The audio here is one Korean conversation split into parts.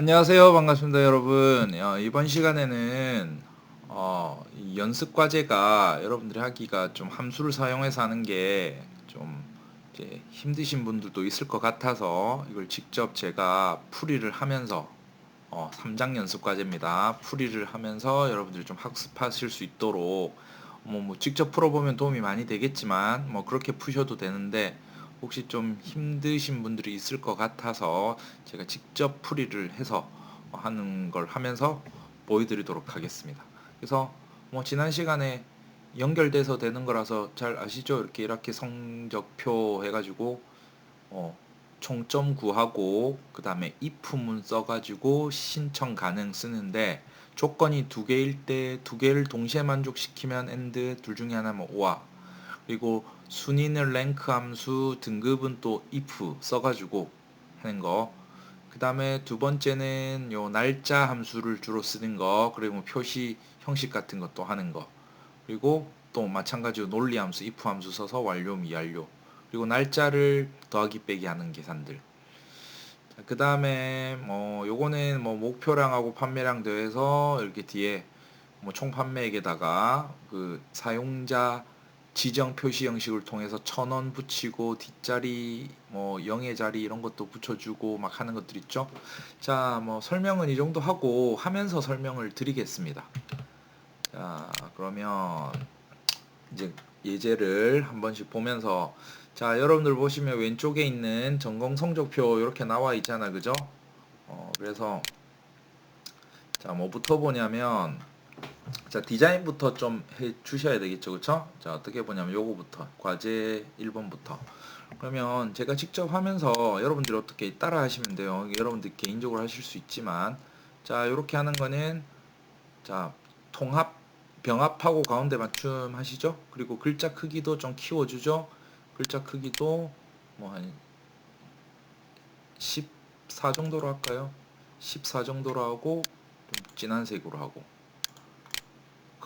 안녕하세요. 반갑습니다, 여러분. 어, 이번 시간에는 어, 이 연습 과제가 여러분들이 하기가 좀 함수를 사용해서 하는 게 좀 힘드신 분들도 있을 것 같아서 이걸 직접 제가 풀이를 하면서 어, 3장 연습 과제입니다. 풀이를 하면서 여러분들이 좀 학습하실 수 있도록 뭐, 뭐 직접 풀어보면 도움이 많이 되겠지만 뭐 그렇게 푸셔도 되는데 혹시 좀 힘드신 분들이 있을 것 같아서 제가 직접 풀이를 해서 하는 걸 하면서 보여드리도록 하겠습니다. 그래서 뭐 지난 시간에 연결돼서 되는 거라서 잘 아시죠? 이렇게 이렇게 성적표 해가지고 어, 총점 구하고 그 다음에 if문 써가지고 신청 가능 쓰는데 조건이 두 개일 때 두 개를 동시에 만족시키면 and 둘 중에 하나면 오아 그리고 순위는 랭크 함수 등급은 또 if 써가지고 하는 거. 그 다음에 두 번째는 요 날짜 함수를 주로 쓰는 거. 그리고 뭐 표시 형식 같은 것도 하는 거. 그리고 또 마찬가지로 논리 함수 if 함수 써서 완료 미완료. 그리고 날짜를 더하기 빼기 하는 계산들. 그 다음에 뭐 요거는 뭐 목표량하고 판매량 더해서 이렇게 뒤에 뭐 총 판매액에다가 그 사용자 지정 표시 형식을 통해서 천 원 붙이고 뒷자리 뭐 영의 자리 이런 것도 붙여주고 막 하는 것들 있죠. 자, 뭐 설명은 이 정도 하고 하면서 설명을 드리겠습니다. 자, 그러면 이제 예제를 한 번씩 보면서 자, 여러분들 보시면 왼쪽에 있는 전공 성적표 이렇게 나와 있잖아, 그죠? 어, 그래서 자, 뭐부터 보냐면 자 디자인부터 좀 해 주셔야 되겠죠. 그쵸 자 어떻게 보냐면 요거부터 과제 1번부터. 그러면 제가 직접 하면서 여러분들이 어떻게 따라 하시면 돼요. 여러분들 개인적으로 하실 수 있지만. 자 요렇게 하는 거는 자 통합 병합하고 가운데 맞춤 하시죠? 그리고 글자 크기도 좀 키워주죠? 글자 크기도 뭐 한 14 정도로 할까요? 14 정도로 하고 좀 진한 색으로 하고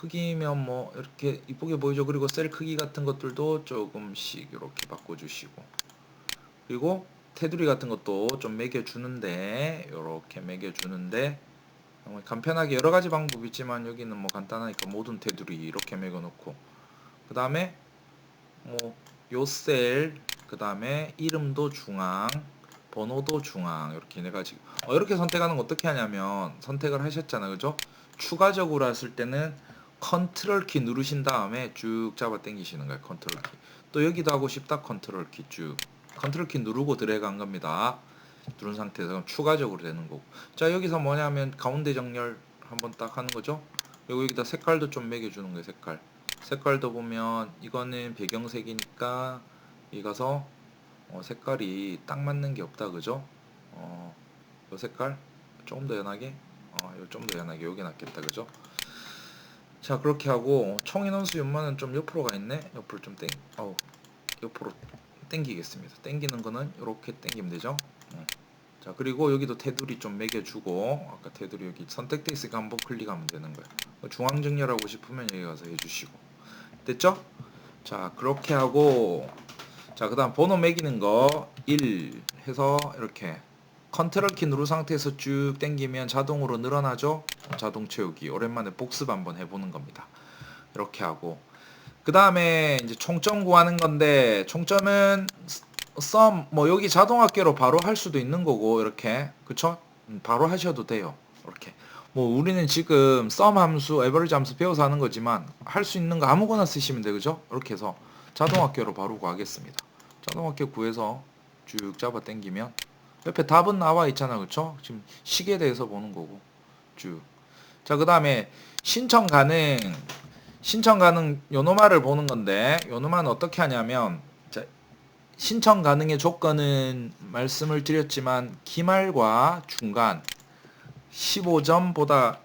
크기면 뭐 이렇게 이쁘게 보이죠. 그리고 셀 크기 같은 것들도 조금씩 이렇게 바꿔주시고. 그리고 테두리 같은 것도 좀 매겨주는데 이렇게 매겨주는데. 간편하게 여러 가지 방법이 있지만 여기는 뭐 간단하니까 모든 테두리 이렇게 매겨놓고. 그 다음에 뭐 요 셀 그 다음에 이름도 중앙 번호도 중앙 이렇게 내가 지금 어, 이렇게 선택하는 거 어떻게 하냐면 선택을 하셨잖아 그죠? 추가적으로 했을 때는 컨트롤 키 누르신 다음에 쭉 잡아 당기시는 거예요. 컨트롤 키. 또 여기도 하고 싶다. 컨트롤 키 쭉. 컨트롤 키 누르고 드래그 한 겁니다. 누른 상태에서 그럼 추가적으로 되는 거고. 자, 여기서 뭐냐면 가운데 정렬 한번 딱 하는 거죠. 그리고 여기다 색깔도 좀 매겨 주는 거예요. 색깔. 색깔도 보면 이거는 배경색이니까 이 가서 어, 색깔이 딱 맞는 게 없다. 그죠? 어, 요 색깔 조금 더 연하게 어, 요좀더 연하게 여기 낫겠다. 그죠? 자 그렇게 하고 총 인원수 연만은 좀 옆으로 가 있네. 옆으로 좀 땡, 어우 옆으로 땡기겠습니다. 땡기는 거는 이렇게 땡기면 되죠? 어. 자 그리고 여기도 테두리 좀 매겨주고 아까 테두리 여기 선택돼 있으니까 한번 클릭하면 되는 거예요. 중앙 정렬하고 싶으면 여기 가서 해주시고. 됐죠? 자 그렇게 하고 자 그 다음 번호 매기는 거 1 해서 이렇게 컨트롤 키 누른 상태에서 쭉 당기면 자동으로 늘어나죠. 자동 채우기. 오랜만에 복습 한번 해보는 겁니다. 이렇게 하고 그 다음에 이제 총점 구하는 건데 총점은 썸 뭐 여기 자동 합계로 바로 할 수도 있는 거고 이렇게 그쵸? 음, 바로 하셔도 돼요. 이렇게 뭐 우리는 지금 썸 함수, 에버리지 함수 배워서 하는 거지만 할 수 있는 거 아무거나 쓰시면 돼 그죠? 이렇게 해서 자동 합계로 바로 구하겠습니다. 자동 합계 구해서 쭉 잡아 당기면 옆에 답은 나와 있잖아 그쵸? 지금 시계에 대해서 보는 거고 쭉 자 그 다음에 신청 가능 신청 가능 요노마를 보는 건데 요노마는 어떻게 하냐면 자 신청 가능의 조건은 말씀을 드렸지만 기말과 중간 15점보다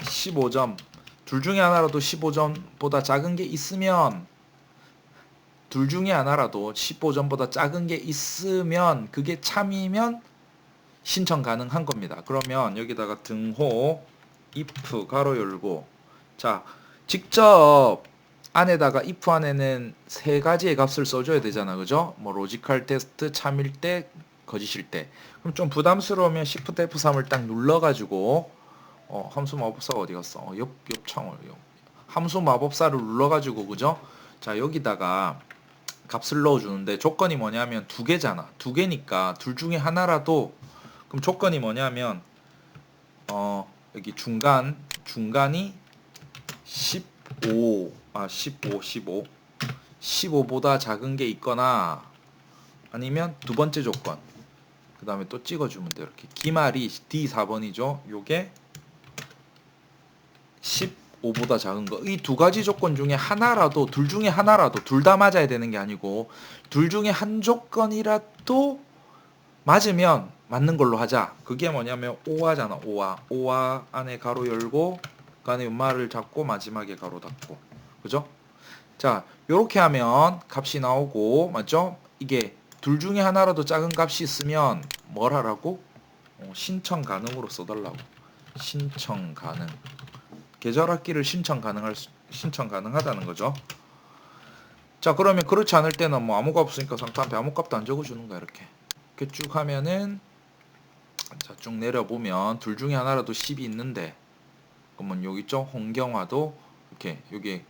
15점 둘 중에 하나라도 15점보다 작은 게 있으면 둘 중에 하나라도 15점보다 작은 게 있으면 그게 참이면 신청 가능한 겁니다. 그러면 여기다가 등호 if 가로 열고 자 직접 안에다가 if 안에는 세 가지의 값을 써줘야 되잖아 그죠? 뭐 로지컬 테스트 참일 때 거짓일 때. 그럼 좀 부담스러우면 Shift F3을 딱 눌러가지고 어, 함수 마법사가 어디 갔어? 어, 옆, 옆 창을 옆. 함수 마법사를 눌러가지고 그죠? 자 여기다가 값을 넣어주는데 조건이 뭐냐면 두 개잖아. 두 개니까 둘 중에 하나라도 그럼 조건이 뭐냐면 어 여기 중간 중간이 15 아 15 15 15보다 작은 게 있거나 아니면 두 번째 조건. 그 다음에 또 찍어주면 돼요. 이렇게 기말이 D4번이죠? 요게 15보다 작은 거 이 두 가지 조건 중에 하나라도 둘 중에 하나라도 둘 다 맞아야 되는 게 아니고 둘 중에 한 조건이라도 맞으면 맞는 걸로 하자 그게 뭐냐면 오화잖아 오화 오화 안에 가로 열고 그 안에 연말을 잡고 마지막에 가로 닫고 그죠? 자 요렇게 하면 값이 나오고 맞죠? 이게 둘 중에 하나라도 작은 값이 있으면 뭘 하라고? 어, 신청 가능으로 써달라고 신청 가능 계절 학기를 신청 가능할 수, 신청 가능하다는 거죠. 자 그러면 그렇지 않을 때는 뭐 아무 값 없으니까 상타한테 아무 값도 안 적어주는 거야 이렇게 이렇게 쭉 하면은 자쭉 내려보면 둘 중에 하나라도 10이 있는데 그러면 여기 있죠 홍경화도 이렇게 여기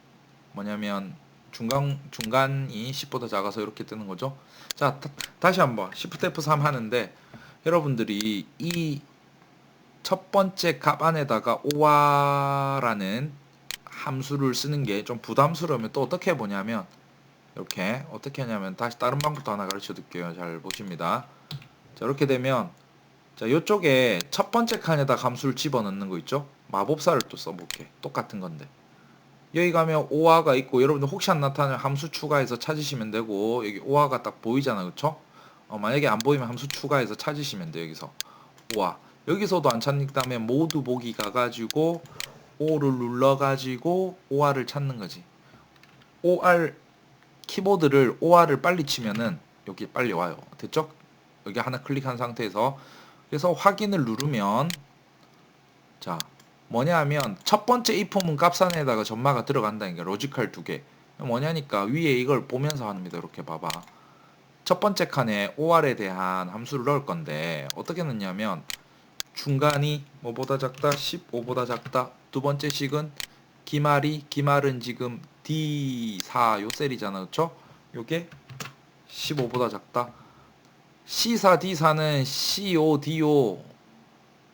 뭐냐면 중간 중간이 10보다 작아서 이렇게 뜨는 거죠. 자 다, 시 한번 Shift F3 하는데 여러분들이 이 첫 번째 값 안에다가 오화라는 함수를 쓰는 게 좀 부담스러우면 또 어떻게 보냐면 이렇게 어떻게 하냐면 다시 다른 방법도 하나 가르쳐 드릴게요. 잘 보십니다. 자 이렇게 되면 자 이쪽에 첫 번째 칸에다 함수를 집어넣는 거 있죠? 마법사를 또 써볼게. 똑같은 건데. 여기 가면 오화가 있고 여러분들 혹시 안 나타나면 함수 추가해서 찾으시면 되고 여기 오화가 딱 보이잖아 그쵸? 어, 만약에 안 보이면 함수 추가해서 찾으시면 돼 여기서 오화 여기서도 안 찾는다면 모두 보기 가가지고 O를 눌러가지고 OR을 찾는 거지. OR 키보드를 OR을 빨리 치면은 여기 빨리 와요. 됐죠? 여기 하나 클릭한 상태에서 그래서 확인을 누르면 자 뭐냐 하면 첫 번째 if문 값 안에다가 점마가 들어간다는 게 로지컬 두 개. 뭐냐니까 위에 이걸 보면서 합니다. 이렇게 봐봐. 첫 번째 칸에 OR에 대한 함수를 넣을 건데 어떻게 넣냐면 중간이 뭐보다 작다? 15보다 작다. 두 번째 식은 기말이 기말은 지금 D4 요 셀이잖아. 그쵸? 요게 15보다 작다. C4 D4는 C5 D5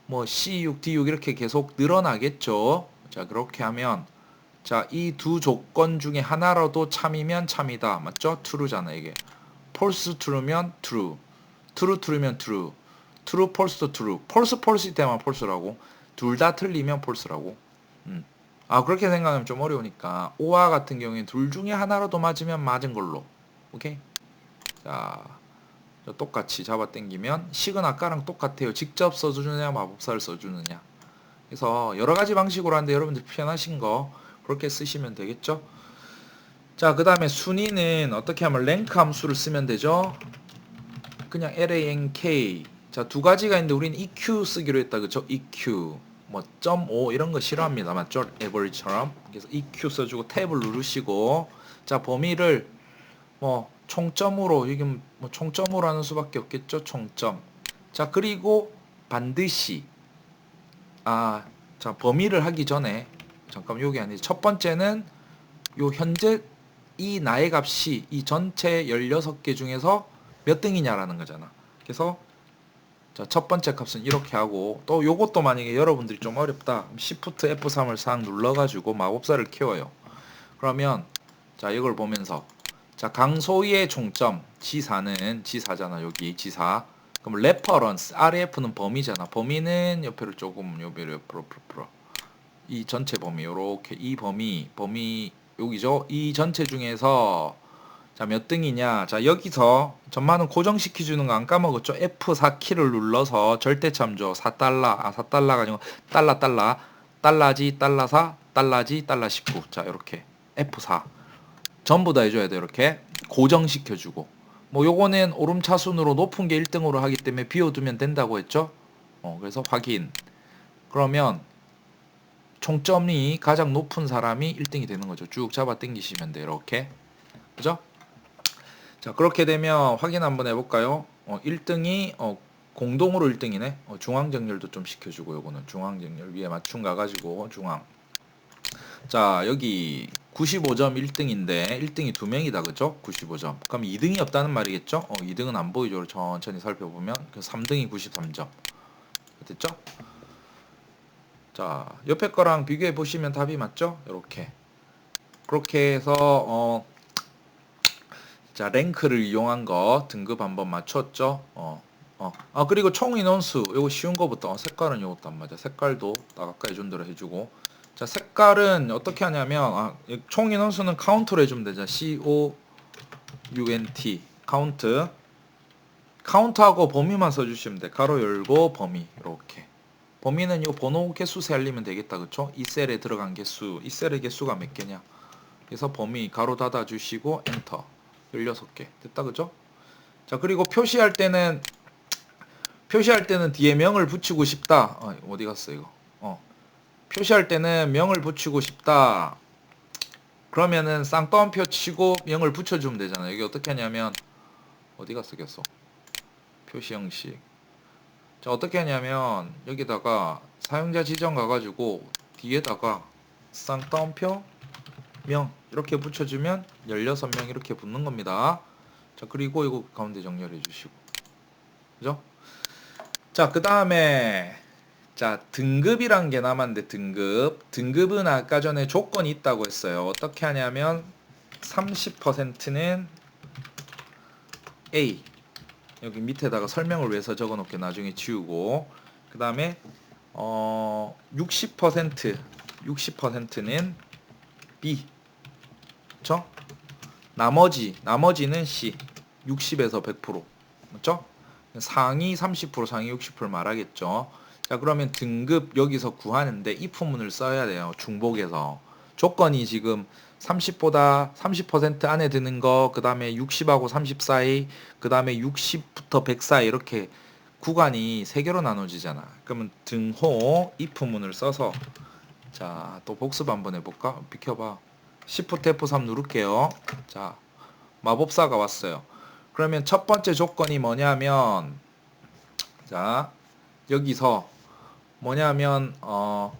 뭐 C6 D6 이렇게 계속 늘어나겠죠? 자 그렇게 하면 자 이 두 조건 중에 하나라도 참이면 참이다. 맞죠? true잖아 이게. false true면 true. true true면 true true, false, true. false, false일 때만 false라고. 둘 다 틀리면 false라고. 음. 아 그렇게 생각하면 좀 어려우니까 오와 같은 경우에는 둘 중에 하나라도 맞으면 맞은 걸로. 오케이. 자 똑같이 잡아 당기면 식은 아까랑 똑같아요. 직접 써주느냐 마법사를 써주느냐. 그래서 여러 가지 방식으로 하는데 여러분들 편하신 거 그렇게 쓰시면 되겠죠. 자, 그 다음에 순위는 어떻게 하면 랭크 함수를 쓰면 되죠. 그냥 LANK 자, 두 가지가 있는데 우리는 EQ 쓰기로 했다. 그죠? EQ. 뭐, .5 이런 거 싫어합니다. 맞죠? 에버리처럼. 그래서 EQ 써 주고 탭을 누르시고 자, 범위를 뭐 총점으로 이게 뭐 총점으로 하는 수밖에 없겠죠. 총점. 자, 그리고 반드시 아, 자, 범위를 하기 전에 잠깐 여기 아니지. 첫 번째는 요 현재 이 나의 값이 이 전체 16개 중에서 몇 등이냐라는 거잖아. 그래서 자, 첫 번째 값은 이렇게 하고 또 요것도 만약에 여러분들이 좀 어렵다. Shift F3을 싹 눌러 가지고 마법사를 키워요. 그러면 자, 이걸 보면서 자, 강소의 총점 G4는 G4잖아. 여기 G4. 그럼 레퍼런스 RF는 범위잖아. 범위는 옆에를 조금 옆에를 옆으로 풀어. 이 전체 범위 요렇게 이 범위 범위 여기죠. 이 전체 중에서 자, 몇 등이냐? 자, 여기서 전만은 고정시켜 주는 거 안 까먹었죠? F4 키를 눌러서 절대 참조 4달러, 아, 4달러가 아니고 달러 달러, 달러지 달러 4, 달러지 달러 19. 자, 이렇게 F4 전부 다 해줘야 돼 이렇게 고정시켜 주고. 뭐 요거는 오름차순으로 높은 게 1등으로 하기 때문에 비워두면 된다고 했죠? 어, 그래서 확인. 그러면 총점이 가장 높은 사람이 1등이 되는 거죠. 쭉 잡아 당기시면 돼 이렇게. 그죠? 자 그렇게 되면 확인 한번 해볼까요? 어, 1등이 어, 공동으로 1등이네. 어, 중앙 정렬도 좀 시켜주고 요거는 중앙 정렬 위에 맞춤 가가지고 중앙. 자 여기 95점 1등인데 1등이 두 명이다 그죠? 95점. 그럼 2등이 없다는 말이겠죠? 어, 2등은 안 보이죠? 천천히 살펴보면 그 3등이 93점. 됐죠? 자 옆에 거랑 비교해 보시면 답이 맞죠? 이렇게 그렇게 해서 어, 자 랭크를 이용한 거 등급 한번 맞췄죠? 어, 어. 아 그리고 총 인원수 이거 쉬운 거부터. 어, 색깔은 이것도 안 맞아. 색깔도 딱 아까 해준 대로 해주고. 자 색깔은 어떻게 하냐면 아, 이총 인원수는 카운트로 해주면 되죠. C O U N T. 카운트. 카운트하고 범위만 써주시면 돼. 가로 열고 범위 이렇게. 범위는 이 번호 개수 세알리면 되겠다. 그쵸? 이 셀에 들어간 개수. 이 셀의 개수가 몇 개냐? 그래서 범위 가로 닫아 주시고 엔터 16개. 됐다 그죠? 자 그리고 표시할 때는 표시할 때는 뒤에 명을 붙이고 싶다. 어, 어디 갔어 이거? 어. 표시할 때는 명을 붙이고 싶다. 그러면은 쌍따옴표 치고 명을 붙여주면 되잖아 여기 어떻게 하냐면 어디 갔어 계속? 표시 형식. 자 어떻게 하냐면 여기다가 사용자 지정 가가지고 뒤에다가 쌍따옴표 명 이렇게 붙여주면 16명 이렇게 붙는 겁니다. 자 그리고 이거 가운데 정렬해 주시고. 그죠? 자그 다음에 자 등급이란 게 남았는데 등급. 등급은 아까 전에 조건이 있다고 했어요. 어떻게 하냐면 30%는 A. 여기 밑에다가 설명을 위해서 적어 놓게 나중에 지우고. 그 다음에 어 60% 60%는 B 그쵸? 나머지 나머지는 C 60에서 100% 맞죠? 상위 30% 상위 60% 말하겠죠 자 그러면 등급 여기서 구하는데 if문을 써야 돼요 중복에서 조건이 지금 30보다 30% 안에 드는 거, 그 다음에 60하고 30 사이, 그 다음에 60부터 100 사이 이렇게 구간이 세 개로 나눠지잖아. 그러면 등호 if문을 써서 자 또 복습 한번 해볼까? 비켜봐. Shift F3 누를게요. 자 마법사가 왔어요. 그러면 첫 번째 조건이 뭐냐면 자 여기서 뭐냐면 어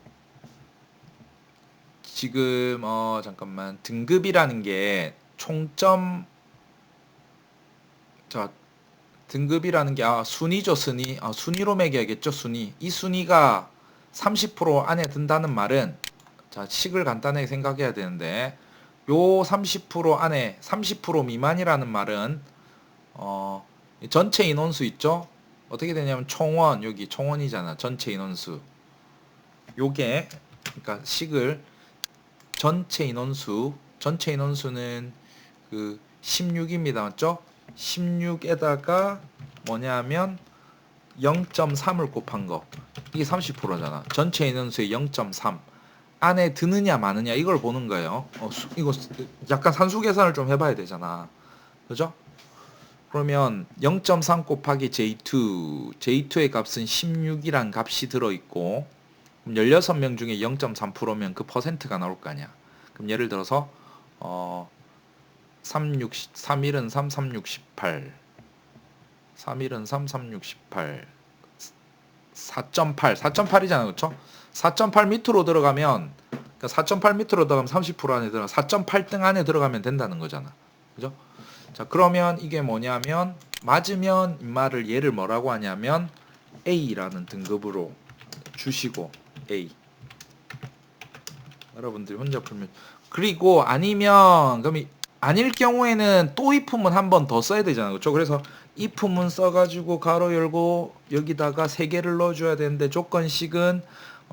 지금 어 잠깐만 등급이라는 게 총점 자 등급이라는 게 아 순위죠 순위 아 순위로 매겨야겠죠 순위 이 순위가 30% 안에 든다는 말은 자 식을 간단하게 생각해야 되는데 요 30% 안에 30% 미만이라는 말은 어 전체 인원수 있죠? 어떻게 되냐면 총원 여기 총원이잖아 전체 인원수. 요게 그러니까 식을 전체 인원수 전체 인원수는 그 16입니다. 맞죠? 16에다가 뭐냐면 0.3을 곱한 거. 이게 30%잖아. 전체 인원수의 0.3 안에 드느냐 마느냐 이걸 보는 거예요 어, 수, 이거 약간 산수 계산을 좀 해봐야 되잖아 그죠 그러면 0.3 곱하기 J2 J2의 값은 16이란 값이 들어있고 그럼 16명 중에 0.3%면 그 퍼센트가 나올 거 아니야. 그럼 예를 들어서 어 360 3일은 3 368 3일은 3 368 4.8 4.8이잖아. 그렇죠? 4.8 밑으로 들어가면 그러니까 4.8 밑으로 들어가면 30% 안에 들어가 4.8등 안에 들어가면 된다는 거잖아. 그죠? 자, 그러면 이게 뭐냐면 맞으면 인마를 얘를 뭐라고 하냐면 A라는 등급으로 주시고 A. 여러분들이 혼자 풀면 그리고 아니면 그럼 이- 아닐 경우에는 또 if문 한번 더 써야 되잖아요. 그렇죠? 그래서 if문 써 가지고 가로 열고 여기다가 세 개를 넣어 줘야 되는데 조건식은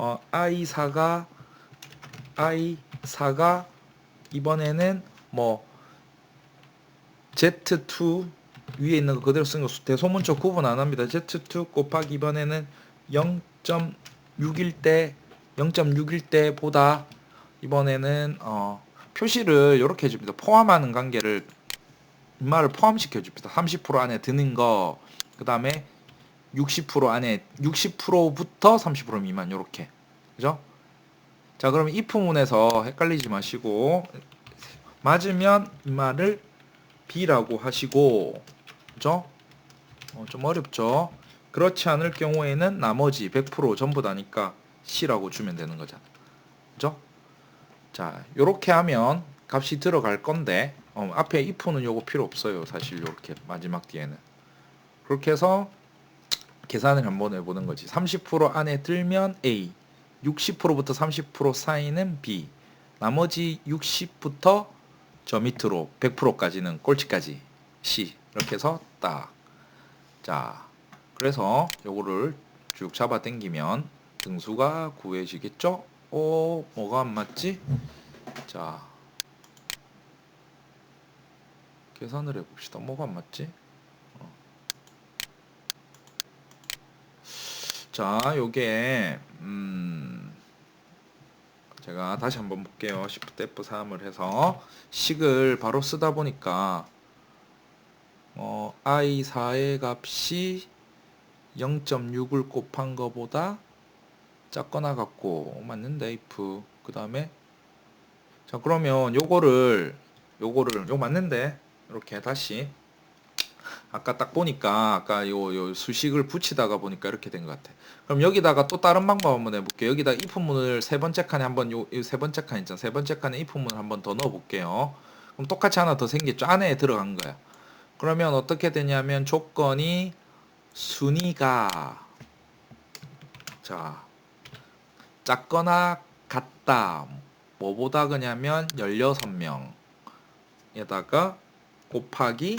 어 i4가 i4가 이번에는 뭐 z2 위에 있는 거 그대로 쓴 거 대소문자 구분 안 합니다. z2 곱하기 이번에는 0.6일 때 0.6일 때보다 이번에는 어 표시를 이렇게 해줍니다. 포함하는 관계를 인마를 포함시켜 줍니다. 30% 안에 드는 거, 그 다음에 60% 안에 60%부터 30% 미만 이렇게 그죠? 자이 부분에서 헷갈리지 마시고 맞으면 인마를 B라고 하시고 그죠? 어, 좀 어렵죠? 그렇지 않을 경우에는 나머지 100% 전부 다니까 C라고 주면 되는 거잖아. 그죠? 자, 요렇게 하면 값이 들어갈 건데 어, 앞에 if는 요거 필요 없어요. 사실 요렇게 마지막 뒤에는. 그렇게 해서 계산을 한번 해보는 거지. 30% 안에 들면 A, 60%부터 30% 사이는 B, 나머지 60부터 저 밑으로 100%까지는 꼴찌까지 C 이렇게 해서 딱. 자, 그래서 요거를 쭉 잡아 당기면 등수가 구해지겠죠? 오, 뭐가 안 맞지? 자, 계산을 해봅시다. 뭐가 안 맞지? 자, 요게 음, 제가 다시 한번 볼게요. Shift F3을 해서 식을 바로 쓰다 보니까 어, i4의 값이 0.6을 곱한 거보다 작거나 같고 맞는데 if 그 다음에 자 그러면 요거를 요거를 요 맞는데 이렇게 다시 아까 딱 보니까 아까 요, 요 수식을 붙이다가 보니까 이렇게 된 것 같아. 그럼 여기다가 또 다른 방법 한번 해볼게요. 여기다 if문을 세 번째 칸에 한번 요 세 번째 칸 있잖아. 세 번째 칸에 if문을 한번 더 넣어볼게요. 그럼 똑같이 하나 더 생겼죠. 안에 들어간 거야. 그러면 어떻게 되냐면 조건이 순위가 자 작거나 같다. 뭐보다 그냐면 16명에다가 곱하기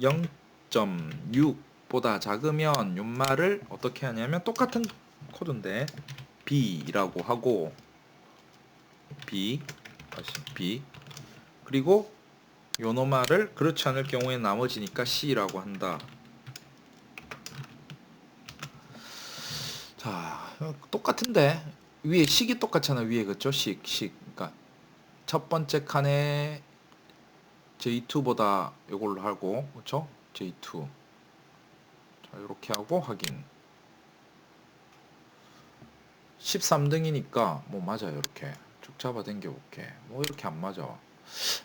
0.6보다 작으면 윤말을 어떻게 하냐면 똑같은 코드인데 B라고 하고 B 다시 B 그리고 요노말을 그렇지 않을 경우에 나머지니까 C라고 한다. 자, 똑같은데 위에 식이 똑같잖아. 위에 그죠? 식, 식. 그러니까 첫 번째 칸에 J2보다 이걸로 하고 그렇죠? J2. 자, 이렇게 하고 확인. 13등이니까 뭐 맞아요. 이렇게 쭉 잡아 당겨 볼게. 뭐 이렇게 안 맞아.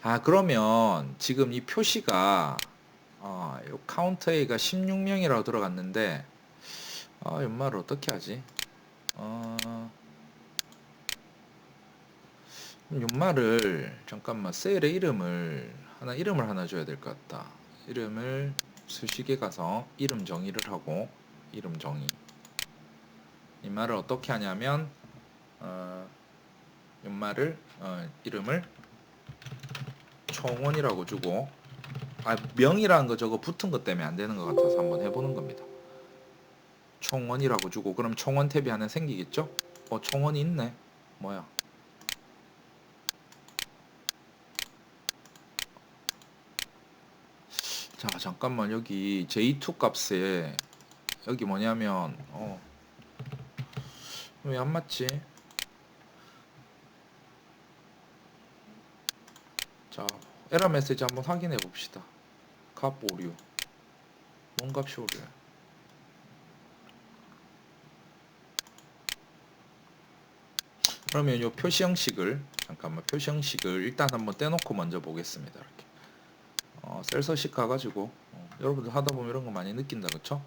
아, 그러면 지금 이 표시가 어, 요 카운터 A가 16명이라고 들어갔는데 아, 연말을 어떻게 하지? 어, 연말을 잠깐만 셀의 이름을 하나 이름을 하나 줘야 될 것 같다. 이름을 수식에 가서 이름 정의를 하고 이름 정의. 이 말을 어떻게 하냐면 어, 연말을 어, 이름을 총원이라고 주고 아 명이라는 거 저거 붙은 것 때문에 안 되는 것 같아서 한번 해보는 겁니다. 총원이라고 주고 그럼 총원 탭이 하나 생기겠죠? 어 총원이 있네. 뭐야? 자 잠깐만 여기 J2 값에 여기 뭐냐면 어 왜 안 맞지? 자 에러 메시지 한번 확인해 봅시다. 값 오류. 뭔 값이 오류야? 그러면 이 표시 형식을 잠깐만 표시 형식을 일단 한번 떼놓고 먼저 보겠습니다. 이렇게 어, 셀서식 가가지고 어, 여러분들 하다 보면 이런 거 많이 느낀다 그쵸?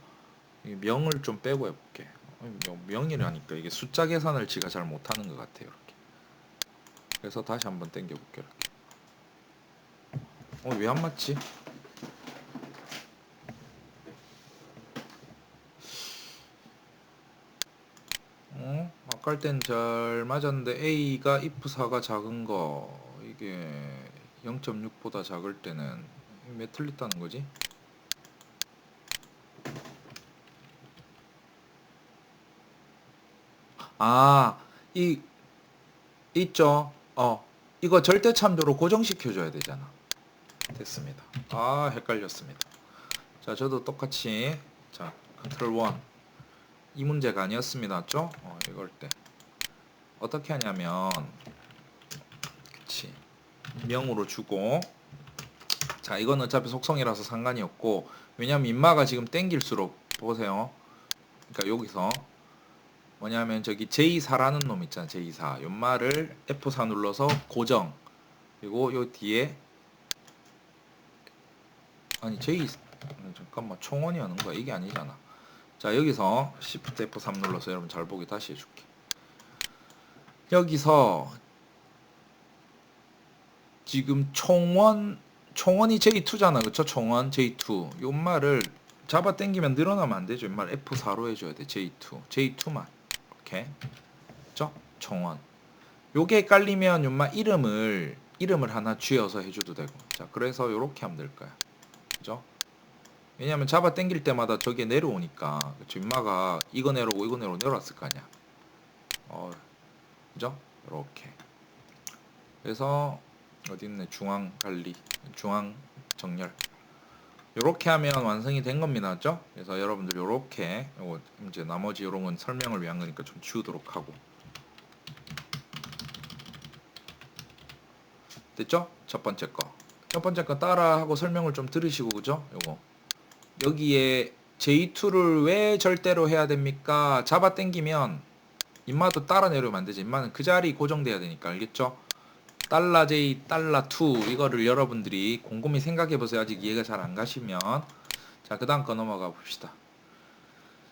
이 명을 좀 빼고 해볼게. 어, 명- 명이라니까 이게 숫자 계산을 지가 잘 못하는 것 같아요. 이렇게. 그래서 다시 한번 땡겨볼게 이렇게. 어왜 안 맞지? 어? 아까 할 땐 잘 맞았는데 A가 if 4가 작은 거 이게 0.6보다 작을 때는 왜 틀렸다는 거지? 아, 이 있죠. 어, 이거 절대 참조로 고정시켜 줘야 되잖아. 됐습니다. 아, 헷갈렸습니다. 자, 저도 똑같이 자, 컨트롤 1. 이 문제가 아니었습니다. 맞죠? 어, 이걸 때 어떻게 하냐면 그치 명으로 주고 자, 이건 어차피 속성이라서 상관이 없고 왜냐면 인마가 지금 땡길수록 보세요. 그러니까 여기서 뭐냐면 저기 J4라는 놈 있잖아. J4. 연말을 F4 눌러서 고정. 그리고 요 뒤에 아니 J 아니, 잠깐만 총원이 하는 거야 이게 아니잖아 자 여기서 Shift F3 눌러서 여러분 잘 보기 다시 해줄게 여기서 지금 총원 총원이 J2잖아. 그쵸? 총원 J2 요 말을 잡아 당기면 늘어나면 안 되죠. 이말 F4로 해줘야 돼. J2 J2만. 이렇게 그쵸? 총원. 요게 깔리면 요말 이름을 이름을 하나 쥐어서 해줘도 되고. 자 그래서 요렇게 하면 될 거야. 그죠 왜냐면 잡아 당길 때마다 저게 내려오니까. 그쵸? 인마가 이거 내려오고 이거 내려오고 내려왔을 거 아니야. 어 그죠 요렇게. 그래서 어디 있네? 중앙 관리 중앙 정렬. 요렇게 하면 완성이 된 겁니다. 맞죠? 그래서 여러분들 요거 이제 나머지 요런 건 설명을 위한 거니까 좀 지우도록 하고. 됐죠? 첫 번째 거첫 번째 거 따라 하고 설명을 좀 들으시고 그죠? 요거. 여기에 J2를 왜 절대로 해야 됩니까? 잡아 당기면 인마도 따라 내려오면 안 되지. 인마는 그 자리 고정돼야 되니까. 알겠죠 달러 J, 달러 2 이거를 여러분들이 곰곰이 생각해 보세요. 아직 이해가 잘 안 가시면 자, 그 다음 거 넘어가 봅시다.